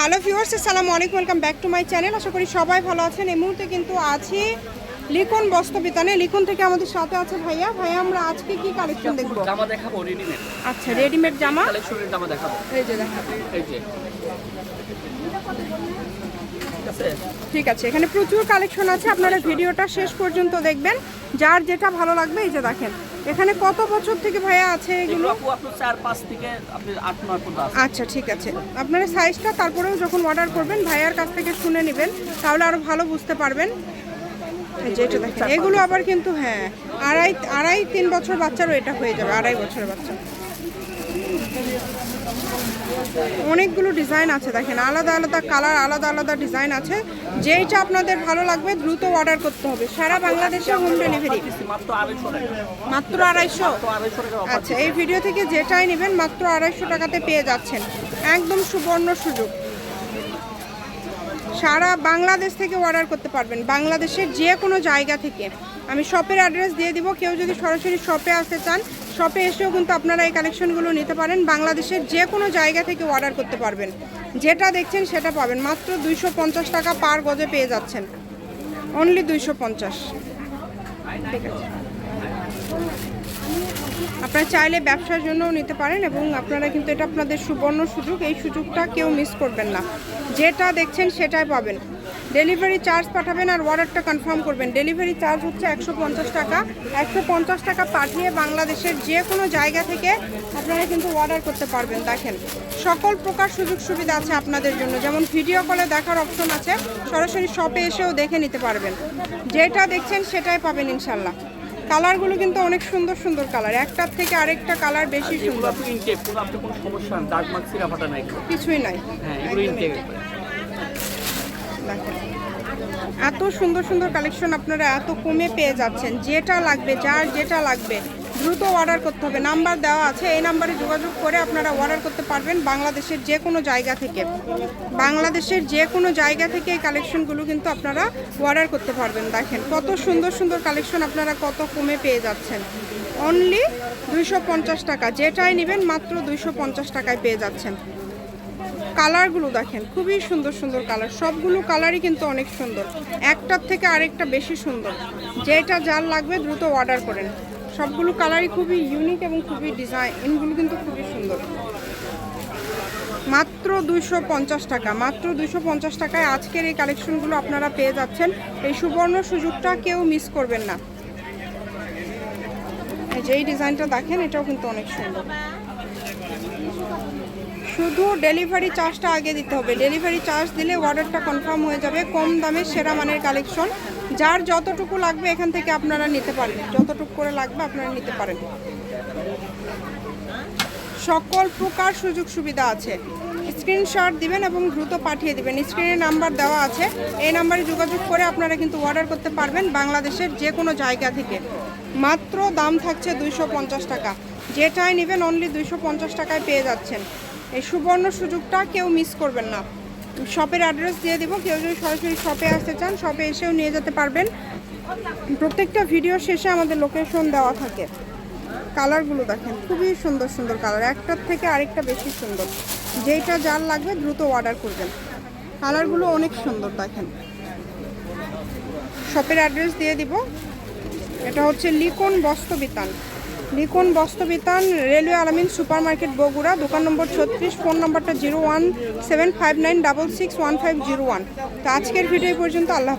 Hello viewers আসসালামু আলাইকুম welcome back to my channel. আশা করি সবাই ভালো আছেন। এই মুহূর্তে কিন্তু আছি লিখন বস্ত্রবিতানে লিখন থেকে আমাদের সাথে আছে ভাইয়া। ভাইয়া আমরা আজকে কি কালেকশন দেখব? জামা দেখাবো রেডিমেড আচ্ছা রেডিমেড জামা? কালেকশনের জামা দেখাবো। এই যে দেখাবো এই যে। ঠিক আছে? এখানে প্রচুর কালেকশন আছে। আপনারা ভিডিওটা শেষ পর্যন্ত দেখবেন। যার যেটা ভালো লাগবে এই যে দেখেন। এখানে কত বছর থেকে ভাইয়া আছে এগুলো? আচ্ছা ঠিক আছে। আপনারা সাইজটা তারপরেও যখন অর্ডার করবেন ভাইয়ার কাছ থেকে শুনে নেবেন তাহলে আরও ভালো বুঝতে পারবেন। এই যে দেখেন এগুলো আবার কিন্তু হ্যাঁ আড়াই আড়াই তিন বছর বাচ্চারও এটা হয়ে যাবে আড়াই বছরের বাচ্চা। অনেকগুলো ডিজাইন আছে, দেখেন, আলাদা আলাদা কালার আলাদা আলাদা ডিজাইন আছে। যেইটা আপনাদের ভালো লাগবে, দ্রুত অর্ডার করতে হবে। সারা বাংলাদেশে হোম ডেলিভারি মাত্র আড়াইশো? আচ্ছা এই ভিডিও থেকে যেটাই নেবেন, মাত্র আড়াইশো টাকাতে পেয়ে যাচ্ছেন। একদম সুবর্ণ সুযোগ। সারা বাংলাদেশ থেকে অর্ডার করতে পারবেন, বাংলাদেশের যে কোনো জায়গা থেকে। আমি শপের অ্যাড্রেস দিয়ে দিব, কেউ যদি সরাসরি শপে আসতে চান শপে এসেও কিন্তু আপনারা এই কালেকশনগুলো নিতে পারেন। বাংলাদেশের যে কোনো জায়গা থেকে অর্ডার করতে পারবেন। যেটা দেখছেন সেটা পাবেন। মাত্র দুইশো পঞ্চাশ টাকা পার গজে পেয়ে যাচ্ছেন। অনলি দুইশো পঞ্চাশ। ঠিক আছে। আপনারা চাইলে ব্যবসার জন্যও নিতে পারেন এবং আপনারা কিন্তু এটা আপনাদের সুবর্ণ সুযোগ। এই সুযোগটা কেউ মিস করবেন না। যেটা দেখছেন সেটাই পাবেন। ডেলিভারি চার্জ পাঠাবেন আর অর্ডারটা কনফার্ম করবেন। ডেলিভারি চার্জ হচ্ছে একশো পঞ্চাশ টাকা। একশো পঞ্চাশ টাকা পাঠিয়ে বাংলাদেশের যে কোনো জায়গা থেকে আপনারা কিন্তু অর্ডার করতে পারবেন। দেখেন সকল প্রকার সুযোগ সুবিধা আছে আপনাদের জন্য। যেমন ভিডিও কলে দেখার অপশন আছে। সরাসরি শপে এসেও দেখে নিতে পারবেন। যেটা দেখছেন সেটাই পাবেন ইনশাল্লাহ কালারগুলো কিন্তু অনেক সুন্দর সুন্দর কালার একটার থেকে আরেকটা কালার বেশি সুন্দর। কিছুই নাই। হ্যাঁ দেখেন এত সুন্দর সুন্দর কালেকশন আপনারা এত কমে পেয়ে যাচ্ছেন। যেটা লাগবে, যার যেটা লাগবে, দ্রুত অর্ডার করতে হবে। নাম্বার দেওয়া আছে, এই নাম্বারে যোগাযোগ করে আপনারা অর্ডার করতে পারবেন বাংলাদেশের যে কোনো জায়গা থেকে। বাংলাদেশের যে কোনো জায়গা থেকে এই কালেকশনগুলো কিন্তু আপনারা অর্ডার করতে পারবেন। দেখেন কত সুন্দর সুন্দর কালেকশন আপনারা কত কমে পেয়ে যাচ্ছেন। অনলি দুইশো পঞ্চাশ টাকা। যেটাই নেবেন মাত্র দুইশো পঞ্চাশ টাকায় পেয়ে যাচ্ছেন। কালারগুলো দেখেন, খুবই সুন্দর সুন্দর কালার। সবগুলো কালারই কিন্তু অনেক সুন্দর। একটার থেকে আরেকটা বেশি সুন্দর। যেটা যার লাগবে দ্রুত অর্ডার করেন। সবগুলো কালারই খুবই ইউনিক এবং খুবই ডিজাইনগুলো কিন্তু খুবই সুন্দর। মাত্র দুইশো পঞ্চাশ টাকা, মাত্র দুইশো পঞ্চাশ টাকায় আজকের এই কালেকশনগুলো আপনারা পেয়ে যাচ্ছেন। এই সুবর্ণ সুযোগটা কেউ মিস করবেন না। এই যে এই ডিজাইনটা দেখেন, এটাও কিন্তু অনেক সুন্দর। শুধু ডেলিভারি চার্জটা আগে দিতে হবে। ডেলিভারি চার্জ দিলে অর্ডারটা কনফার্ম হয়ে যাবে, কম দামে সেরা মানের কালেকশন। যার যতটুকু লাগবে এখান থেকে আপনারা নিতে পারেন। যতটুকু করে লাগবে আপনারা নিতে পারেন। সকল প্রকার সুযোগ সুবিধা আছে। স্ক্রিনশট দিবেন এবং দ্রুত পাঠিয়ে দিবেন। স্ক্রিনে নাম্বার দেওয়া আছে। এই নাম্বারে যোগাযোগ করে আপনারা কিন্তু অর্ডার করতে পারবেন বাংলাদেশের যে কোনো জায়গা থেকে। মাত্র দাম থাকছে দুইশো পঞ্চাশ টাকা। যেটাই নেবেন অনলি দুইশো পঞ্চাশ টাকায় পেয়ে যাচ্ছেন। এই সুবর্ণ সুযোগটা কেউ মিস করবেন না। শপের অ্যাড্রেস দিয়ে দেবো, কেউ যদি সরাসরি শপে আসতে চান শপে এসেও নিয়ে যেতে পারবেন। প্রত্যেকটা ভিডিও শেষে আমাদের লোকেশন দেওয়া থাকে। কালারগুলো দেখেন, খুবই সুন্দর সুন্দর কালার একটার থেকে আরেকটা বেশি সুন্দর। যেইটা যার লাগবে দ্রুত অর্ডার করবেন। কালারগুলো অনেক সুন্দর দেখেন। শপের অ্যাড্রেস দিয়ে দিব। এটা হচ্ছে Likon Bostrobitan Likon Bostrobitan, railway Alamin super market Bogura, দোকান নম্বর ছত্রিশ, ফোন নম্বরটা zero one seven five nine double six one five zero one তো আজকের ভিডিও পর্যন্ত, আল্লাহ।